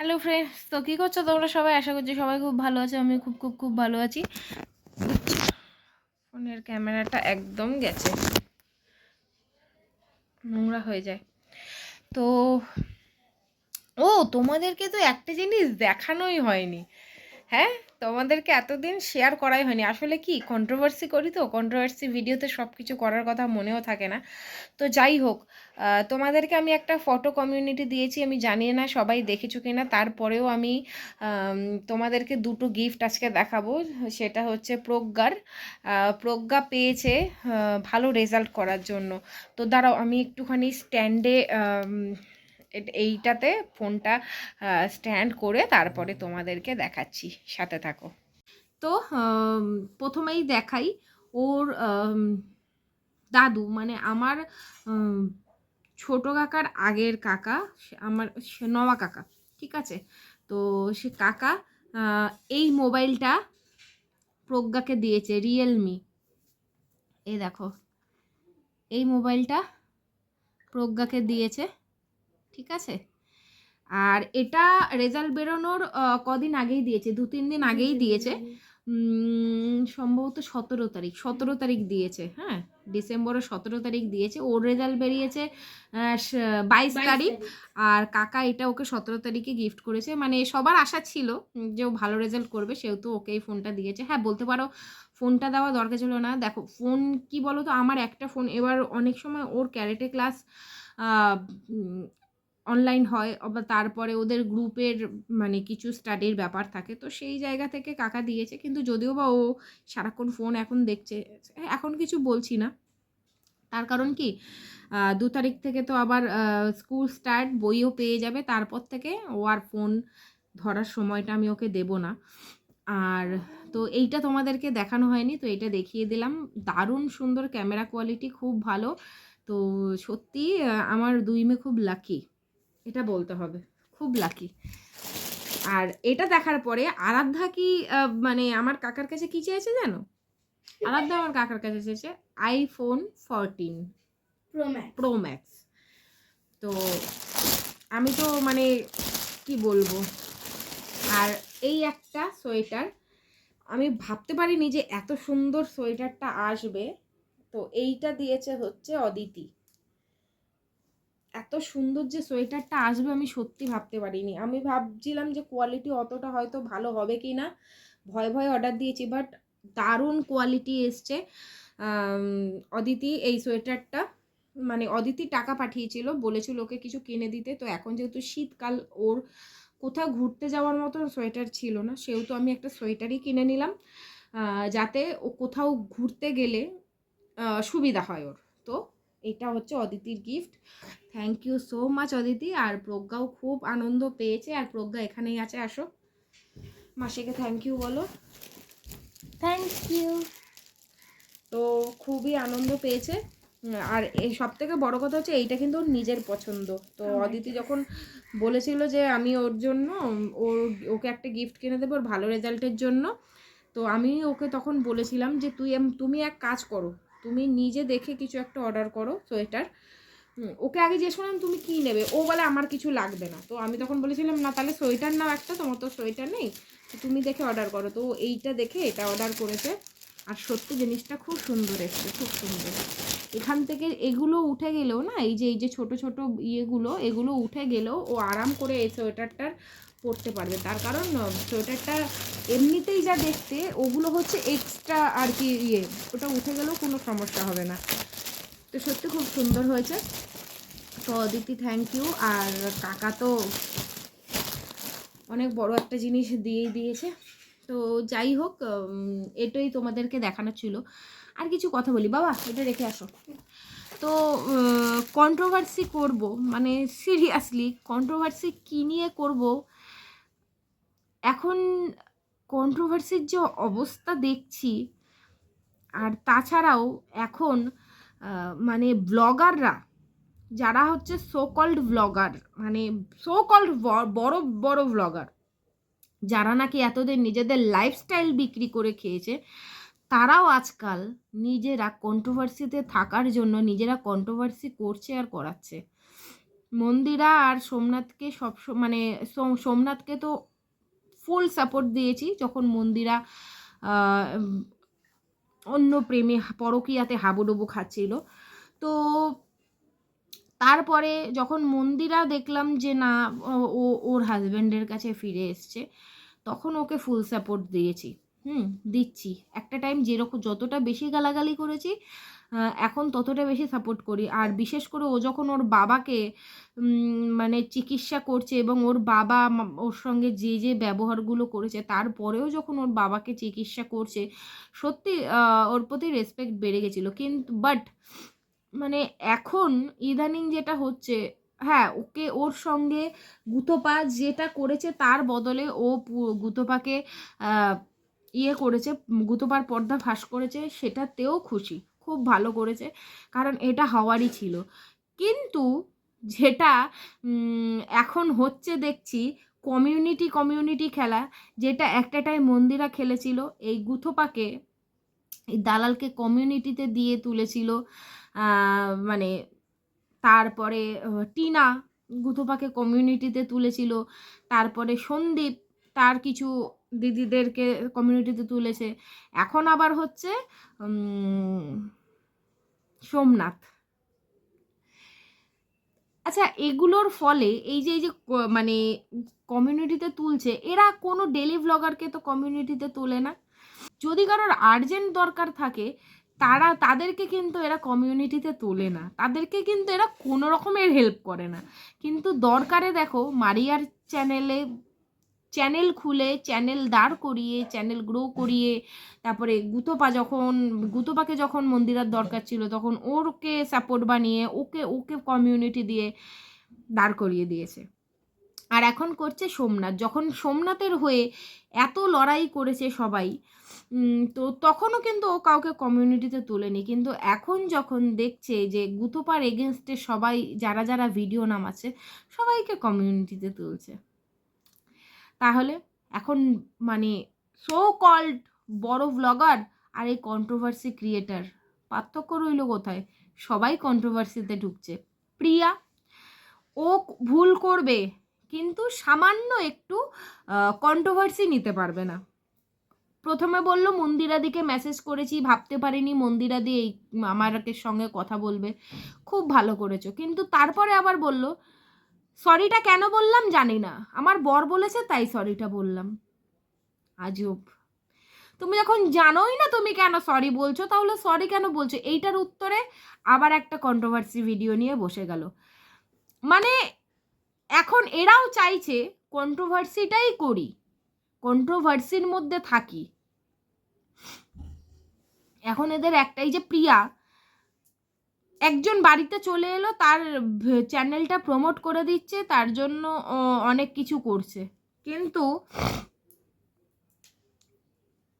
Hello friends তো কী করছ তোমরা সবাই? আশা করছি সবাই খুব ভালো আছে। আমি খুব খুব খুব ভালো আছি। ফোনের ক্যামেরাটা একদম গেছে। নোংরা হয়ে যায়। তো, ও, তোমাদেরকে তো একটা জিনিস দেখানোই হয়নি। হ্যাঁ তোমাদেরকে এতদিন শেয়ার করাই হয়নি। আসলে কি কন্ট্রোভার্সি করি তো কন্ট্রোভার্সি ভিডিওতে সব কিছু করার কথা মনেও থাকে না। তো যাই হোক তোমাদেরকে আমি একটা ফটো কমিউনিটি দিয়েছি, আমি জানি না সবাই দেখেছ কি না তারপরেও আমি তোমাদেরকে দুটো গিফট আজকে দেখাবো। সেটা হচ্ছে প্রজ্ঞার। প্রজ্ঞা পেয়েছে ভালো রেজাল্ট করার জন্য। তো দাঁড়াও, আমি একটুখানি স্ট্যান্ডে এইটাতে ফোনটা স্ট্যান্ড করে তারপরে তোমাদেরকে দেখাচ্ছি। সাথে থাকো। তো প্রথমেই দেখাই ওর দাদু মানে আমার ছোট কাকার আগের কাকা আমার নওয়া কাকা, ঠিক আছে? তো সে কাকা এই মোবাইলটা প্রজ্ঞাকে দিয়েছে রিয়েলমি এই দেখো, এই মোবাইলটা প্রজ্ঞাকে দিয়েছে। ঠিক আছে? আর এটা রেজাল্ট বেরোনোর কদিন আগেই দিয়েছে দু তিন দিন আগেই দিয়েছে। সম্ভবত সতেরো তারিখ সতেরো তারিখ দিয়েছে হ্যাঁ? ডিসেম্বরের সতেরো তারিখ দিয়েছে। ওর রেজাল্ট বেরিয়েছে বাইশ তারিখ। আর কাকা এটা ওকে সতেরো তারিখে গিফট করেছে। মানে সবার আশা ছিল যে ও ভালো রেজাল্ট করবে সেহেতু ওকে এই ফোনটা দিয়েছে। হ্যাঁ বলতে পারো ফোনটা দেওয়া দরকার ছিল না। দেখো ফোন কি বলো তো আমার একটা ফোন এবার অনেক সময় ওর ক্যারেটে ক্লাস অনলাইন হয় বা তারপরে ওদের গ্রুপের মানে কিছু স্টাডির ব্যাপার থাকে। তো সেই জায়গা থেকে কাকা দিয়েছে, কিন্তু যদিও বা ও সারাক্ষণ ফোন এখন দেখছে এখন কিছু বলছি না। তার কারণ কি? দু তারিখ থেকে তো আবার স্কুল স্টার্ট বইও পেয়ে যাবে। তারপর থেকে ও আর ফোন ধরার সময়টা আমি ওকে দেব না। আর তো এইটা তোমাদেরকে দেখানো হয়নি, তো এটা দেখিয়ে দিলাম। দারুণ সুন্দর ক্যামেরা কোয়ালিটি খুব ভালো। তো সত্যি আমার দুই মেয়ে খুব লাকি এটা বলতে হবে। খুব লাকি আর এটা দেখার পরে আরাধ্যা কি মানে আমার কাকার কাছে কি চেয়েছে জানো? আরাধ্যা আমার কাকার কাছে চেয়েছে আইফোন ফোরটিন প্রো ম্যাক্স তো আমি তো মানে কি বলব? আর এই একটা সোয়েটার আমি ভাবতে পারিনি যে এত সুন্দর সোয়েটারটা আসবে। তো এইটা দিয়েছে হচ্ছে অদিতি। এত সুন্দর যে সোয়েটারটা আসবে আমি সত্যি ভাবতে পারিনি। আমি ভাবছিলাম যে কোয়ালিটি অতটা হয়তো ভালো হবে কি না ভয় ভয় অর্ডার দিয়েছি বাট দারুণ কোয়ালিটি এসছে। অদিতি এই সোয়েটারটা মানে অদিতি টাকা পাঠিয়েছিল, বলেছিল ওকে কিছু কিনে দিতে। তো এখন যেহেতু শীতকাল, ওর কোথাও ঘুরতে যাওয়ার মতো সোয়েটার ছিল না, সেহেতু আমি একটা সোয়েটারই কিনে নিলাম যাতে ও কোথাও ঘুরতে গেলে সুবিধা হয় ওর। তো এটা হচ্ছে অদিতির gift thank you so much Aditi. আর প্রজ্ঞাও খুব আনন্দ পেয়েছে। আর প্রজ্ঞা এখানেই আছে আসো। মাসিকে থ্যাংক ইউ বলো। থ্যাংক ইউ তো খুবই আনন্দ পেয়েছে। আর এই সব থেকে বড় কথা হচ্ছে এইটা কিন্তু ওর নিজের পছন্দ। তো অদিতি যখন বলেছিল যে আমি ওর জন্য ওর ওকে একটা গিফট কিনে দেবো ওর ভালো রেজাল্টের জন্য তো আমি ওকে তখন বলেছিলাম যে তুই তুমি এক কাজ করো তুমি নিজে দেখে কিছু একটা অর্ডার করো সোয়েটার। ওকে আগে জিজ্ঞেস করলাম তুমি কী নেবে? ও বলে আমার কিছু লাগবে না। তো আমি তখন বলেছিলাম, না, তাহলে সোয়েটার নাও একটা, তোমার তো সোয়েটার নেই। তো তুমি দেখে অর্ডার করো। তো এইটা দেখে এটা অর্ডার করেছে। আর সত্যি জিনিসটা খুব সুন্দর এসছে, খুব সুন্দর। এখান থেকে এগুলো উঠে গেলেও না, এই যে এই যে ছোট ছোট ইয়েগুলো, এগুলো উঠে গেলেও ও আরাম করে এই সোয়েটারটার পরতে পারবে। তার কারণ সোয়েটারটা এমনিতেই যা দেখতে, ওগুলো হচ্ছে এক্সট্রা আর কি ইয়ে। ওটা উঠে গেলেও কোনো সমস্যা হবে না। তো সত্যি খুব সুন্দর হয়েছে। তো অদিতি থ্যাংক ইউ আর কাকা তো অনেক বড় একটা জিনিস দিয়েই দিয়েছে। তো যাই হোক এটাই তোমাদেরকে দেখানো ছিল। আর কিছু কথা বলি। বাবা, এটা রেখে আসো। তো কন্ট্রোভার্সি করব। মানে সিরিয়াসলি কন্ট্রোভার্সি কী নিয়ে করব? এখন কন্ট্রোভার্সির যে অবস্থা দেখছি, আর তাছাড়াও এখন মানে ব্লগাররা যারা হচ্ছে সো কল্ড ব্লগার মানে সো কল্ড বড় বড় ব্লগার যারা নাকি এতদিন নিজেদের লাইফস্টাইল বিক্রি করে খেয়েছে, তারাও আজকাল নিজেরা কন্ট্রোভার্সিতে থাকার জন্য, নিজেরা কন্ট্রোভার্সি করছে আর করাচ্ছে। মন্দিরা আর সোমনাথকে সব মানে সোম- সোমনাথকে তো ফুল সাপোর্ট দিয়েছি যখন মন্দিরা অন্য প্রেমে পরকীয়াতে হাবুডুবু খাচ্ছিল। তো তারপরে যখন মন্দিরা দেখলাম যে না, ও- ওর হাজব্যান্ডের কাছে ফিরে এসছে, তখন ওকে ফুল সাপোর্ট দিয়েছি। হুম, দিচ্ছি। একটা টাইম যেরকম, যতটা বেশি গালাগালি করেছি এখন ততটা বেশি সাপোর্ট করি। আর বিশেষ করে ও যখন ওর বাবাকে মানে চিকিৎসা করছে এবং ওর বাবা ওর সঙ্গে যে যে ব্যবহারগুলো করেছে, তারপরেও যখন ওর বাবাকে চিকিৎসা করছে, সত্যি ওর প্রতি রেসপেক্ট বেড়ে গেছিল। কিন্তু বাট মানে এখন ইদানিং যেটা হচ্ছে হ্যাঁ ওকে ওর সঙ্গে গুতোপা যেটা করেছে, তার বদলে ও গুতোপাকে ইয়ে করেছে, গুতোপার পর্দা ফাঁস করেছে, সেটাতেও খুশি। খুব ভালো করেছে, কারণ এটা হওয়ারই ছিল। কিন্তু যেটা এখন হচ্ছে দেখছি কমিউনিটি কমিউনিটি খেলা, যেটা একটা টাইম মন্দিরা খেলেছিল, এই গুথোপাকে, এই দালালকে কমিউনিটিতে দিয়ে তুলেছিল মানে তারপরে টিনা গুথোপাকে কমিউনিটিতে তুলেছিল, তারপরে সন্দীপ, তার কিছু দিদিদেরকে কমিউনিটিতে তুলেছে। এখন আবার হচ্ছে সোমনাথ। আচ্ছা এগুলোর ফলে এই যে এই যে মানে কমিউনিটিতে তুলছে, এরা কোনো ডেলি ভ্লগারকে তো কমিউনিটিতে তোলে না। যদি কারোর আর্জেন্ট দরকার থাকে, তারা, তাদেরকে কিন্তু এরা কমিউনিটিতে তোলে না। তাদেরকে কিন্তু এরা কোনো রকমের হেল্প করে না। কিন্তু দরকারে দেখো, মারিয়ার চ্যানেলে চ্যানেল খুলে চ্যানেল দাঁড় করিয়ে চ্যানেল গ্রো করিয়ে, তারপরে গুতোপা যখন, গুতোপাকে যখন মন্দিরার দরকার ছিল, তখন ওরকে সাপোর্ট বানিয়ে, ওকে ওকে কমিউনিটি দিয়ে দাঁড় করিয়ে দিয়েছে। আর এখন করছে সোমনাথ। যখন সোমনাথের হয়ে এত লড়াই করেছে সবাই তো তখনও কিন্তু ও কাউকে কমিউনিটিতে তোলেনি। কিন্তু এখন যখন দেখছে যে গুতোপার এগেনস্টে সবাই, যারা যারা ভিডিও নামাচ্ছে, সবাইকে কমিউনিটিতে তুলছে। তাহলে এখন মানে সো কল্ড বড় ব্লগার আর এই কন্ট্রোভার্সি ক্রিয়েটার পার্থক্য রইল কোথায়? সবাই কন্ট্রোভার্সিতে ঢুকছে। প্রিয়া, ও ভুল করবে, কিন্তু সামান্য একটু কন্ট্রোভার্সি নিতে পারবে না। প্রথমে বলল, মন্দিরাদিকে মেসেজ করেছি, ভাবতে পারিনি মন্দিরাদি এই আমারকে সঙ্গে কথা বলবে। খুব ভালো করেছ। কিন্তু তারপরে আবার বলল সরিটা কেন বললাম জানি না। আমার বর বলেছে, তাই সরিটা বললাম। আজব। তুমি যখন জানোই না তুমি কেন সরি বলছো, তাহলে সরি কেন বলছো? এইটার উত্তরে আবার একটা কন্ট্রোভার্সি ভিডিও নিয়ে বসে গেল। মানে এখন এরাও চাইছে কন্ট্রোভার্সিটাই করি। কন্ট্রোভার্সির মধ্যে থাকি। এখন এদের একটাই যে প্রিয়া একজন বাড়িতে চলে এলো, তার চ্যানেলটা প্রমোট করে দিচ্ছে, তার জন্য অনেক কিছু করছে। কিন্তু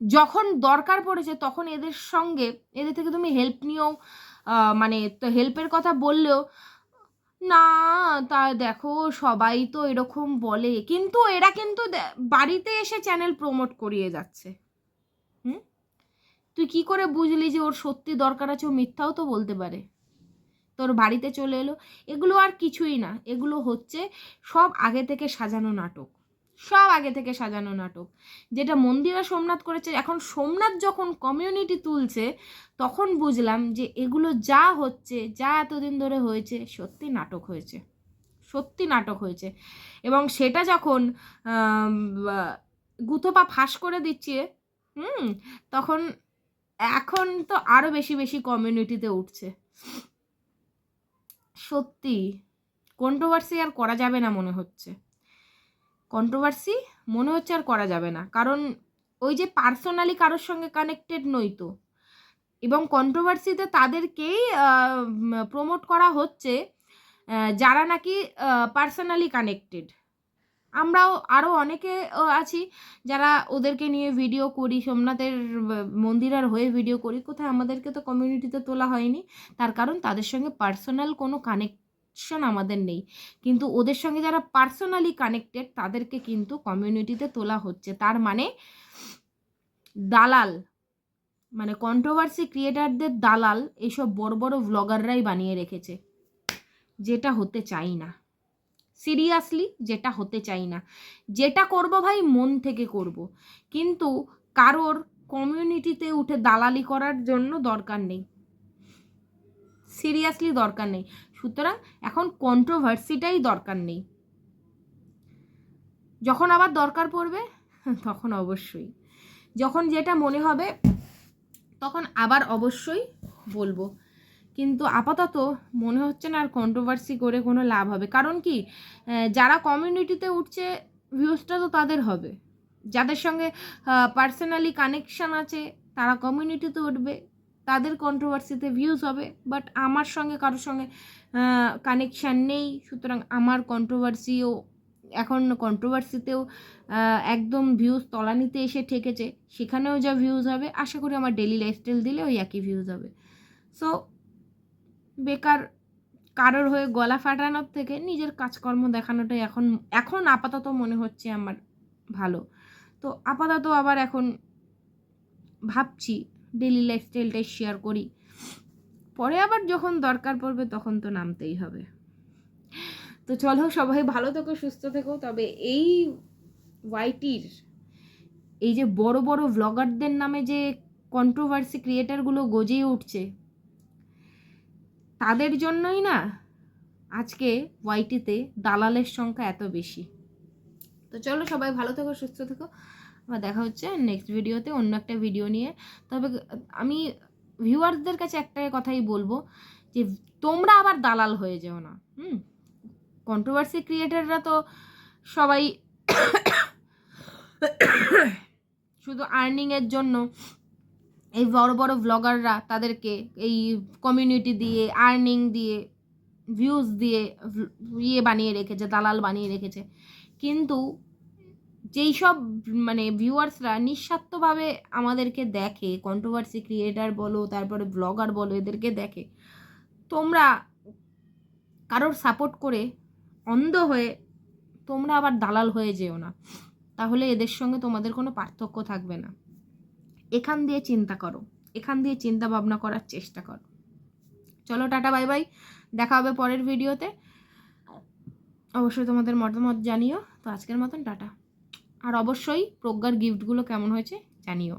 যখন দরকার পড়েছে, তখন এদের সঙ্গে, এদের থেকে তুমি হেল্প নিয়েও মানে তো হেল্পের কথা বললেও, না, তা দেখো, সবাই তো এরকম বলে। কিন্তু এরা কিন্তু বাড়িতে এসে চ্যানেল প্রমোট করিয়ে যাচ্ছে। হুম? তুই কি করে বুঝলি যে ওর সত্যি দরকার আছে, ও মিথ্যাও তো বলতে পারে? তোর বাড়িতে চলে এলো। এগুলো আর কিছুই না। এগুলো হচ্ছে সব আগে থেকে সাজানো নাটক। সব আগে থেকে সাজানো নাটক। যেটা মন্দিরা সোমনাথ করেছে, এখন সোমনাথ যখন কমিউনিটি তুলছে, তখন বুঝলাম যে এগুলো যা হচ্ছে, যা এতদিন ধরে হয়েছে, সত্যি নাটক হয়েছে। সত্যি নাটক হয়েছে। এবং সেটা যখন গুথোপা ফাঁস করে দিচ্ছে, হুম, তখন এখন তো আরও বেশি বেশি কমিউনিটিতে উঠছে। সত্যি কন্ট্রোভার্সি আর করা যাবে না মনে হচ্ছে। কন্ট্রোভার্সি মনে হচ্ছে আর করা যাবে না। কারণ ওই যে পার্সোনালি কারোর সঙ্গে কানেক্টেড নই তো। এবং কন্ট্রোভার্সিতে তাদেরকেই প্রমোট করা হচ্ছে যারা নাকি পার্সোনালি কানেক্টেড আমরাও আরও অনেকে আছি যারা ওদেরকে নিয়ে ভিডিও করি। সোমনাথের আহ, মন্দিরের হয়ে ভিডিও করি। কোথায় আমাদেরকে তো কমিউনিটিতে তোলা হয়নি। তার কারণ তাদের সঙ্গে পার্সোনাল কোনো কানেকশন আমাদের নেই। কিন্তু ওদের সঙ্গে যারা পার্সোনালি কানেক্টেড তাদেরকে কিন্তু কমিউনিটিতে তোলা হচ্ছে। তার মানে দালাল মানে কন্ট্রোভার্সি ক্রিয়েটারদের দালাল এইসব বড় বড় ভ্লগাররাই বানিয়ে রেখেছে। যেটা হতে চাই না। সিরিয়াসলি যেটা হতে চাই না। যেটা করব ভাই মন থেকে করব। কিন্তু কারোর কমিউনিটিতে উঠে দালালি করার জন্য দরকার নেই। সিরিয়াসলি দরকার নেই। সুতরাং এখন কন্ট্রোভার্সিটাই দরকার নেই। যখন আবার দরকার পড়বে, তখন অবশ্যই। যখন যেটা মনে হবে, তখন আবার অবশ্যই বলব। কিন্তু আপাতত মনে হচ্ছে না আর কন্ট্রোভার্সি করে কোনো লাভ হবে। কারণ কি যারা কমিউনিটিতে উঠছে ভিউজটা তো তাদের হবে। যাদের সঙ্গে পার্সোনালি কানেকশান আছে, তারা কমিউনিটিতে উঠবে। তাদের কন্ট্রোভার্সিতে ভিউজ হবে। বাট আমার সঙ্গে, কারোর সঙ্গে কানেকশান নেই। সুতরাং আমার কন্ট্রোভার্সিও এখন কন্ট্রোভার্সিতেও একদম ভিউজ তলানিতে এসে ঠেকেছে। সেখানেও যা ভিউজ হবে, আশা করি আমার ডেলি লাইফস্টাইল দিলে ওই একই ভিউজ হবে। সো বেকার কারোর হয়ে গলা ফাটানোর থেকে নিজের কাজকর্ম দেখানোটাই এখন এখন আপাতত মনে হচ্ছে আমার ভালো। তো আপাতত আবার এখন ভাবছি ডেলি লাইফস্টাইলটাই শেয়ার করি। পরে আবার যখন দরকার পড়বে তখন তো নামতেই হবে। তো চলো সবাই ভালো থেকো, সুস্থ থেকো। তবে এই ওয়াইটির এই যে বড় বড় ভ্লগারদের নামে যে কন্ট্রোভার্সি ক্রিয়েটারগুলো গজিয়ে উঠছে তাদের জন্যই না আজকে ওয়াইটিতে দালালের সংখ্যা এত বেশি। তো চলো সবাই ভালো থেকো, সুস্থ থেকো। আবার দেখা হচ্ছে নেক্সট ভিডিওতে অন্য একটা ভিডিও নিয়ে। তবে আমি ভিউয়ার্সদের কাছে একটাই কথাই বলব যে, তোমরা আবার দালাল হয়ে যেও না। হুম? কন্ট্রোভার্সি ক্রিয়েটাররা তো সবাই শুধু আর্নিংয়ের জন্য এই বড় বড় ব্লগাররা তাদেরকে এই কমিউনিটি দিয়ে আর্নিং দিয়ে ভিউজ দিয়ে ইয়ে বানিয়ে রেখেছে, দালাল বানিয়ে রেখেছে। কিন্তু যেই সব মানে ভিউয়ার্সরা নিঃস্বার্থভাবে আমাদেরকে দেখে কন্ট্রোভার্সি ক্রিয়েটার বলো, তারপরে ব্লগার বলো, এদেরকে দেখে, তোমরা কারোর সাপোর্ট করে অন্ধ হয়ে তোমরা আবার দালাল হয়ে যেও না। তাহলে এদের সঙ্গে তোমাদের কোনো পার্থক্য থাকবে না। এখান দিয়ে চিন্তা করো। এখান দিয়ে চিন্তা ভাবনা করার চেষ্টা করো। চলো, টাটা, বাই বাই। দেখা হবে পরের ভিডিওতে। অবশ্যই তোমাদের মতামত জানিও। তো আজকের মতন টাটা। আর অবশ্যই প্রজ্ঞার গিফটগুলো কেমন হয়েছে জানিও।